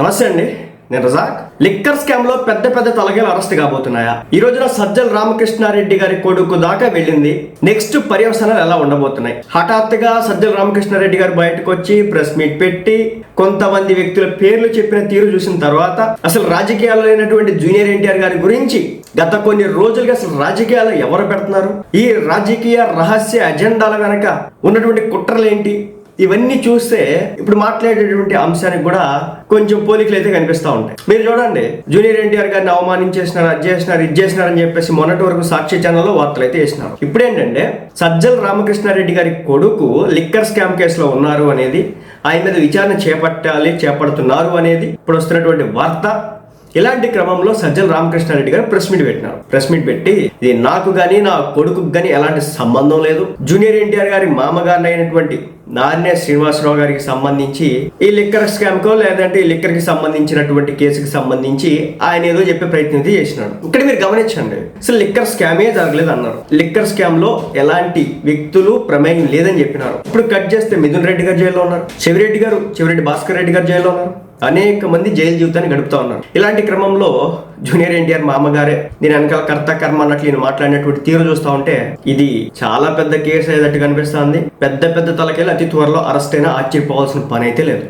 నమస్తే అండి నేను రజాక్. లిక్కర్ స్కామ్లో పెద్ద పెద్ద తలగేలు అరెస్ట్ కాబోతున్నాయా? ఈ రోజున సజ్జల రామకృష్ణారెడ్డి గారి కొడుకు దాకా వెళ్ళింది. నెక్స్ట్ పర్యవసనాలు ఎలా ఉండబోతున్నాయి? హఠాత్తుగా సజ్జల రామకృష్ణారెడ్డి గారు బయటకు వచ్చి ప్రెస్ మీట్ పెట్టి కొంతమంది వ్యక్తుల పేర్లు చెప్పిన తీరు చూసిన తర్వాత అసలు రాజకీయాల్లో లేనటువంటి జూనియర్ ఎన్టీఆర్ గారి గురించి గత కొన్ని రోజులుగా అసలు రాజకీయాలు ఎవరు పెడుతున్నారు? ఈ రాజకీయ రహస్య అజెండాల వెనక ఉన్నటువంటి కుట్రలు ఏంటి ఇవన్నీ చూస్తే ఇప్పుడు మాట్లాడేటువంటి అంశానికి కూడా కొంచెం పోలికలు అయితే కనిపిస్తూ ఉంటాయి. మీరు చూడండి జూనియర్ ఎన్టీఆర్ గారిని అవమానించేసినారు అది చేసినారు ఇది చేసినారు అని చెప్పేసి మొన్నటి వరకు సాక్షి ఛానల్లో వార్తలు అయితే వేసినారు. ఇప్పుడు ఏంటంటే సజ్జల రామకృష్ణారెడ్డి గారి కొడుకు లిక్కర్ స్కామ్ కేసులో ఉన్నారు అనేది ఆయన మీద విచారణ చేపట్టాలి చేపడుతున్నారు అనేది ఇప్పుడు వస్తున్నటువంటి వార్త. ఇలాంటి క్రమంలో సజ్జన్ రామకృష్ణారెడ్డి గారు ప్రెస్ మీట్ పెట్టినారు. ప్రెస్ మీట్ పెట్టి ఇది నాకు గాని నా కొడుకు గాని ఎలాంటి సంబంధం లేదు. జూనియర్ ఎన్టీఆర్ గారి మామగారిని అయినటువంటి నాన్నే శ్రీనివాసరావు గారికి సంబంధించి ఈ లిక్కర్ స్కామ్ కో లేదంటే ఈ లిక్కర్కి సంబంధించినటువంటి కేసుకి సంబంధించి ఆయన ఏదో చెప్పే ప్రయత్నం అయితే చేసినాడు. ఇక్కడ మీరు గమనించండి అసలు లిక్కర్ స్కామే జరగలేదు అన్నారు. లిక్కర్ స్కామ్లో ఎలాంటి వ్యక్తులు ప్రమేయం లేదని చెప్పినారు. ఇప్పుడు కట్ చేస్తే మిథున్ రెడ్డి గారు జైల్లో ఉన్నారు. చెవిరెడ్డి గారు చెవిరెడ్డి భాస్కర్ రెడ్డి గారు జైల్లో ఉన్నారు. అనేక మంది జైలు జీవితాన్ని గడుపుతా ఉన్నారు. ఇలాంటి క్రమంలో జూనియర్ ఎన్టీఆర్ మామగారే దీని వెనకాల కర్త కర్మ అన్నట్లు నేను మాట్లాడినటువంటి తీరు చూస్తా ఉంటే ఇది చాలా పెద్ద కేసు అయ్యేటట్టు కనిపిస్తుంది పెద్ద పెద్ద తలకెళ్ళి అతి త్వరలో అరెస్ట్ అయినా ఆశ్చర్యపోవాల్సిన పని అయితే లేదు.